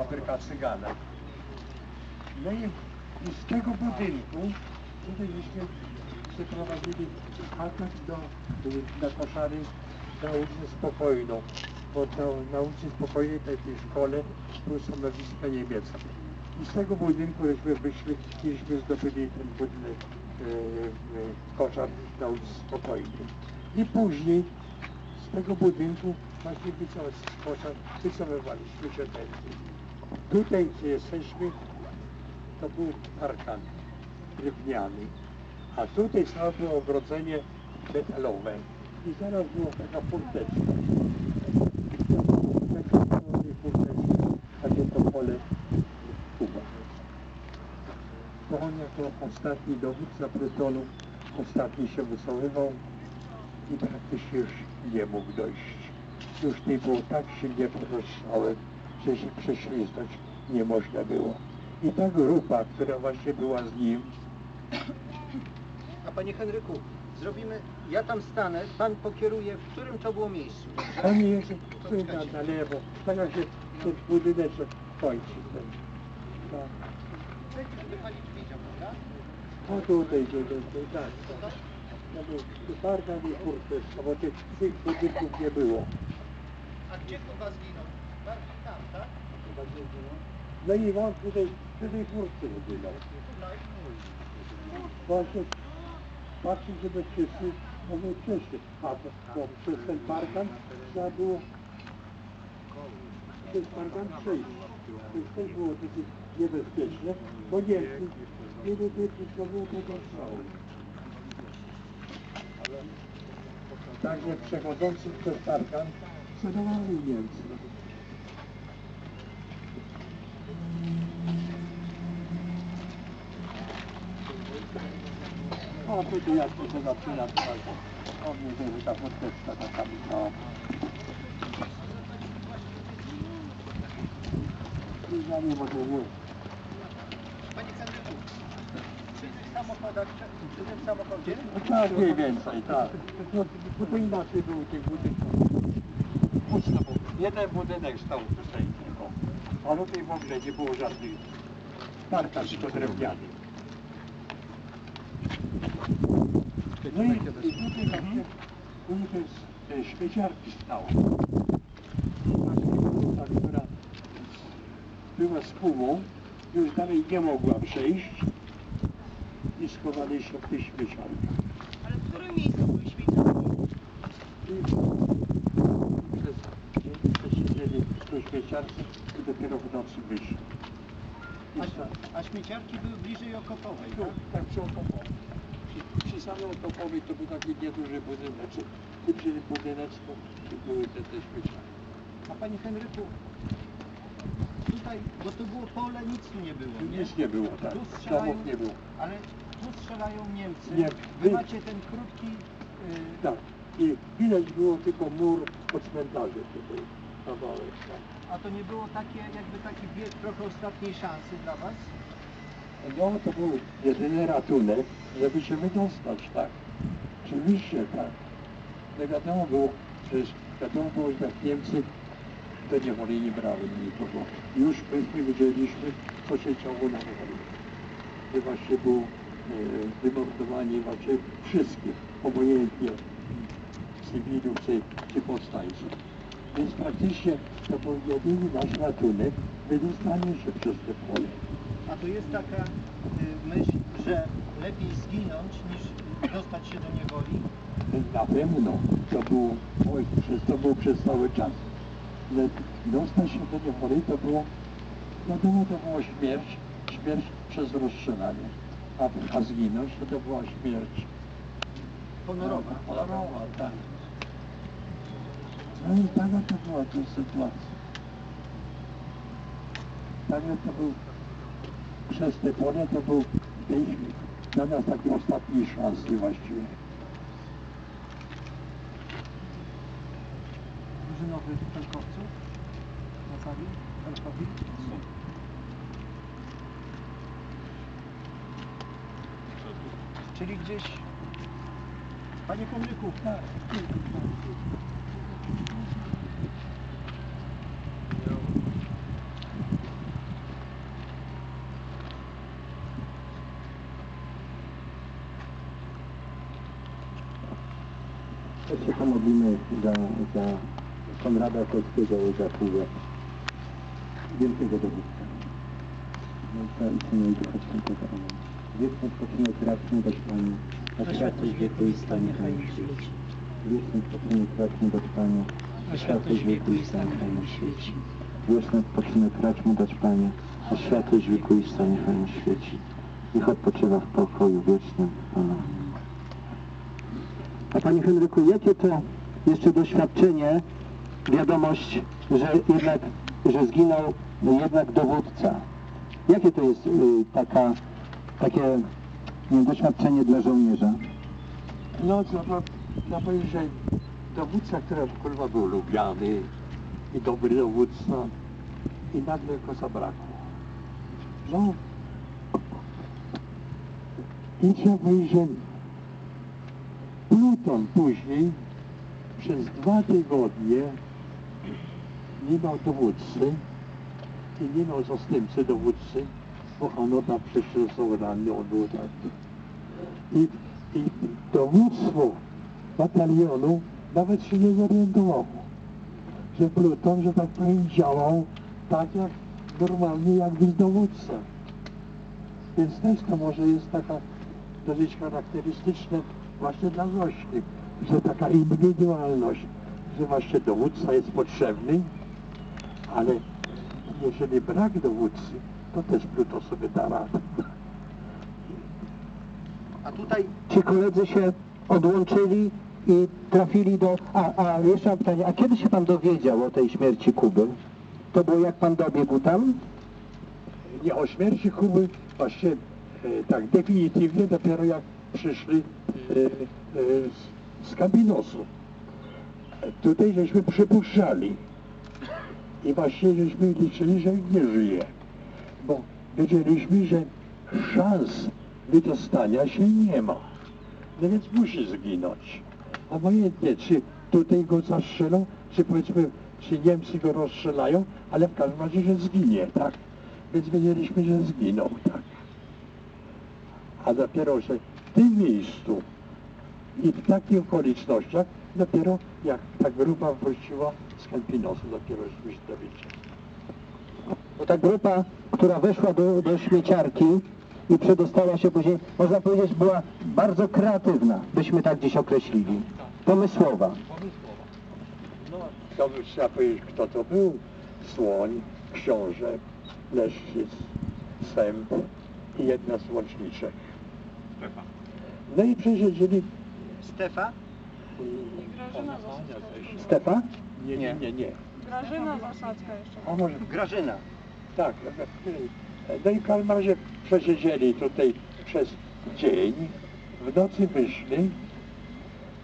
fabryka cygana. No i, i z tego budynku tutaj żeśmy przeprowadzili atak do, na koszary na ulicę Spokojną. Bo na, ulicy Spokojnej, tej, tej szkole, były stanowiska niemieckie. I z tego budynku żeśmy wyszli, żeśmy zdobyli ten budynek e, e, koszar na ulicy. I później z tego budynku właśnie wycofywaliśmy się tędy. Tutaj, gdzie jesteśmy, to był parkan drewniany, a tutaj było ogrodzenie metalowe i zaraz była taka furteczka. Taka furteczki, takie to pole Kuba. To on jako ostatni dowódca plutonu, ostatni się wycofywał i praktycznie już nie mógł dojść. Już nie było tak silnie podostrzałem, że się prześliznąć nie można było. I ta grupa, która właśnie była z nim, A panie Henryku, zrobimy, ja tam stanę, pan pokieruje, w którym to było miejscu. oni jest tu na, na lewo, tak jak się ten budyneczek kończy. Ten. Tak. Żeby pani widział, prawda? A tutaj, tutaj, tutaj, tak. tak. To był parkan i bo tych, tych budynków nie było. A gdzie Kuba zginął? No i on tutaj, przy tej furtce. Tutaj. Właśnie patrzę, żeby wszyscy mogli przejść. A to, to przez ten parkan trzeba było przez parkan przejść. To też było dosyć niebezpieczne, bo Niemcy nie lubili, to było tego strzału. Także przechodzący przez parkan zadowolili Niemcy. O, tutaj jak się zaczyna tutaj. O, mnie że ta podteczka taka no. I za nie może nie. Panie Henryku, przy tych samochodach, przy tym samochodzie? No tak, mniej więcej, tak. No, bo to inaczej było tych budynków. Jeden budynek stał tutaj tylko. A tutaj w ogóle nie było żadnych parkaż tylko drewnianych. No i, tutaj właśnie tutaj z e, śmieciarki stała. Ta, która była z pumą, już dalej nie mogła przejść i schowali się w tej śmieciarce. Ale w którym miejscu były śmieciarki? Przez śmieciarce i dopiero w nocy wyszli. A, a śmieciarki były bliżej Okopowej, tak? tak przy Okopowej. Samym Okopowej to był taki nieduży budyneczek. I przy tym budyneczku były te, te śmieciarki. A panie Henryku, tutaj, bo to było pole, nic tu nie było, nie? nic nie było, tak. Tu strzelają, Domów nie było. ale tu strzelają Niemcy. Nie, Wy macie ten krótki... y, Tak. I widać było tylko mur po cmentarzu tutaj. Kawałek, tak. A to nie było takie, jakby taki bieg trochę ostatniej szansy dla was? No to był jedyny ratunek, żeby się wydostać, tak? Oczywiście, tak. No wiadomo było, przecież wiadomo było, że jak Niemcy do niewoli nie brały nikogo. Już myśmy wiedzieliśmy, co się działo na niewoli. Że właśnie było e, wymordowanie właśnie wszystkich, obojętnie cywilów czy, czy powstańców. Więc praktycznie to był jedyny nasz ratunek, wydostanie się przez te pole. A to jest taka y, myśl, że lepiej zginąć niż dostać się do niewoli? Na pewno to było, oj, przez to było przez cały czas. Ale dostać się do niewoli to było, wiadomo, to była śmierć, śmierć przez rozstrzelanie. A, a zginąć to, to była śmierć Honorowa. honorowa, tak. No i taka to była ta sytuacja. Taka to był, przez te pole to był tej, dla nas taki ostatni szansy właściwie. Drużynowy felkowców na sali? Felkowi? Czyli gdzieś... Panie Henryku, Tak. Się pomodlimy za, za Konrada Kolskiego, za Kuwę, wielkiego dowódca. Ojca i Syna i Ducha Świętego. Amen. Wieczny odpoczynek racz mu dać Panie, a światłość wieku i stanie Panie świeci. Wieczny odpoczynek racz mu dać Panie, a światłość wieku i stanie Panie świeci. Wieczny odpoczynek racz mu dać Panie, a światłość wieku i stanie Panie świeci. Niech odpoczywa w pokoju wiecznym. Amen. A Panie Henryku, jakie to jeszcze doświadczenie, wiadomość, że jednak, że zginął jednak dowódca. Jakie to jest y, taka, takie nie, doświadczenie dla żołnierza? No co, no, no powiem, że dowódca, który kurwa był lubiany i dobry dowódca i nagle go zabrakło. No i trzeba powiedzieć, że Pluton później przez dwa tygodnie nie miał dowódcy i nie miał zastępcy dowódcy, bo ono tam przecież są ranny, tak. I, I dowództwo batalionu nawet się nie zorientowało, że pluton, że tak powiem, działał tak jak normalnie, jak był dowódca. Więc też to może jest taka dosyć charakterystyczne właśnie dla Zośki, że taka indywidualność, że właśnie dowódca jest potrzebny, ale jeżeli brak dowódcy, to też pluton sobie da radę. A tutaj ci koledzy się odłączyli i trafili do... A, a jeszcze mam pytanie, a kiedy się pan dowiedział o tej śmierci Kuby? To było jak pan dobiegł tam? nie o śmierci Kuby właśnie e, tak definitywnie dopiero jak przyszli z, z Kabinosu. E, Tutaj żeśmy przypuszczali i właśnie żeśmy liczyli, że nie żyje, bo wiedzieliśmy, że szans wydostania się nie ma. No więc musi zginąć. Obojętnie, czy tutaj go zastrzelą, czy powiedzmy, czy Niemcy go rozstrzelają, ale w każdym razie, że zginie, tak? Więc wiedzieliśmy, że zginął, tak. A dopiero, że tym miejscu i w takich okolicznościach, dopiero jak ta grupa wróciła z Kempinosu, dopiero się dowiedzieli. Bo ta grupa, która weszła do, do śmieciarki i przedostała się później, można powiedzieć, była bardzo kreatywna, byśmy tak dziś określili. Pomysłowa. No, to by trzeba powiedzieć, kto to był. Słoń, książę, leszczyc, sęp i jedna z łączniczek. No i przesiedzieli... Stefa? I Grażyna Zasadzka jeszcze. Stefa? Nie, nie, nie, nie. Grażyna Zasadzka jeszcze. A może Grażyna. tak. No i w każdym razie przesiedzieli tutaj przez dzień, w nocy wyszli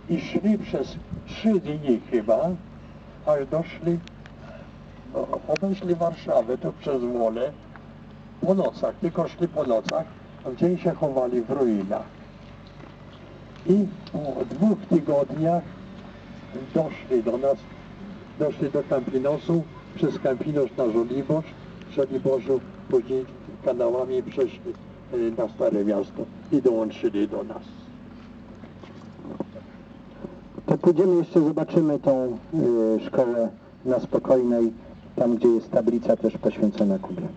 i szli przez trzy dni chyba, aż doszli, obeszli Warszawę tu przez Wolę po nocach, tylko szli po nocach, a w dzień się chowali w ruinach. I po dwóch tygodniach doszli do nas, doszli do Kampinosu, przez Kampinos na Żoliborz, w Żoliborzu później kanałami przeszli e, na Stare Miasto i dołączyli do nas. To pójdziemy jeszcze, zobaczymy tą y, szkołę na spokojnej, tam gdzie jest tablica też poświęcona Kubie.